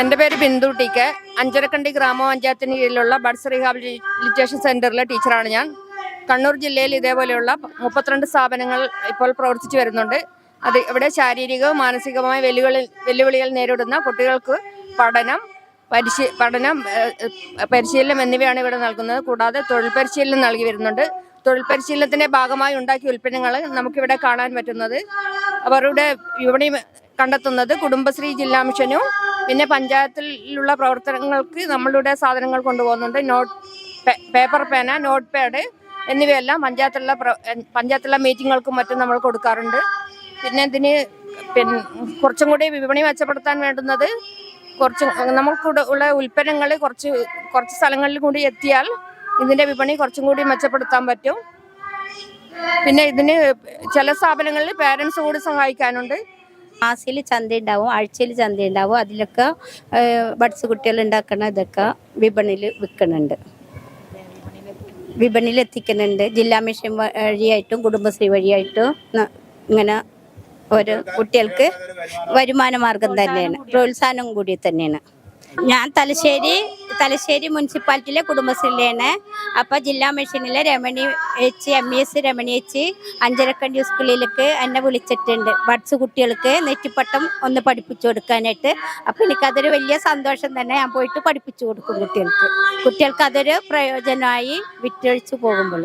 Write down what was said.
എന്റെ പേര് Bindu T K Anjarakandy ഗ്രാമപഞ്ചായത്തിന് കീഴിലുള്ള ബഡ്സ് റീഹാബിലിറ്റേഷൻ സെന്ററിലെ ടീച്ചറാണ് ഞാൻ. കണ്ണൂർ ജില്ലയിൽ ഇതേപോലെയുള്ള മുപ്പത്തിരണ്ട് സ്ഥാപനങ്ങൾ ഇപ്പോൾ പ്രവർത്തിച്ചു വരുന്നുണ്ട്. അത് ഇവിടെ ശാരീരികവും മാനസികവുമായ വെല്ലുവിളി വെല്ലുവിളികൾ നേരിടുന്ന കുട്ടികൾക്ക് പഠനം പരിശീ പഠനം പരിശീലനം എന്നിവയാണ് ഇവിടെ നൽകുന്നത്. കൂടാതെ തൊഴിൽ പരിശീലനം നൽകി വരുന്നുണ്ട്. തൊഴിൽ പരിശീലനത്തിന്റെ ഭാഗമായി ഉണ്ടാക്കിയ ഉൽപ്പന്നങ്ങൾ നമുക്കിവിടെ കാണാൻ പറ്റുന്നത്. അവരുടെ വിപണി കണ്ടെത്തുന്നത് കുടുംബശ്രീ ജില്ലാ മിഷനും പിന്നെ പഞ്ചായത്തിലുള്ള പ്രവർത്തനങ്ങൾക്ക് നമ്മളുടെ സാധനങ്ങൾ കൊണ്ടുപോകുന്നുണ്ട്. നോട്ട് പേപ്പർ പേന നോട്ട് പാഡ് എന്നിവയെല്ലാം പഞ്ചായത്തിലുള്ള പഞ്ചായത്തിലുള്ള മീറ്റിങ്ങുകൾക്കും മറ്റും നമ്മൾ കൊടുക്കാറുണ്ട്. പിന്നെ ഇതിന് പിന്നെ കുറച്ചും കൂടി വിപണി മെച്ചപ്പെടുത്താൻ വേണ്ടുന്നത് കുറച്ച് നമുക്കൂടെ ഉള്ള ഉൽപ്പന്നങ്ങൾ കുറച്ച് കുറച്ച് സ്ഥലങ്ങളിൽ കൂടി എത്തിയാൽ ഇതിന്റെ വിപണി കുറച്ചും കൂടി മെച്ചപ്പെടുത്താൻ പറ്റും. പിന്നെ ഇതിന് ചില സ്ഥാപനങ്ങളിൽ പേരൻസ് കൂടി സഹായിക്കാനുണ്ട്. മാസത്തിൽ ചന്ത ഉണ്ടാവും ആഴ്ചയിൽ ചന്ത ഉണ്ടാവും അതിലൊക്കെ ബഡ്സ് കുട്ടികൾ ഉണ്ടാക്കുന്ന ഇതൊക്കെ വിപണിയിൽ വിൽക്കുന്നുണ്ട് വിപണിയിൽ എത്തിക്കുന്നുണ്ട്. ജില്ലാ മിഷൻ വഴിയായിട്ടും കുടുംബശ്രീ വഴിയായിട്ടും ഇങ്ങനെ ഒരു കുട്ടികൾക്ക് വരുമാന മാർഗം തന്നെയാണ്. പ്രോത്സാഹനം കൂടി തന്നെയാണ്. ഞാൻ തലശ്ശേരി തലശ്ശേരി മുനിസിപ്പാലിറ്റിയിലെ കുടുംബശ്രീയിലാണ്. അപ്പോൾ ജില്ലാ മിഷനിലെ Ramani H M S Ramani H Anjarakandy സ്കൂളിലേക്ക് എന്നെ വിളിച്ചിട്ടുണ്ട്. ബഡ്സ് കുട്ടികൾക്ക് നെറ്റിപ്പട്ടം ഒന്ന് പഠിപ്പിച്ചു കൊടുക്കാനായിട്ട്. അപ്പോൾ എനിക്കതൊരു വലിയ സന്തോഷം തന്നെ ഞാൻ പോയിട്ട് പഠിപ്പിച്ചു കൊടുക്കും കുട്ടികൾക്ക്. കുട്ടികൾക്ക് അതൊരു പ്രയോജനമായി വിറ്റഴിച്ചു പോകുമ്പോൾ.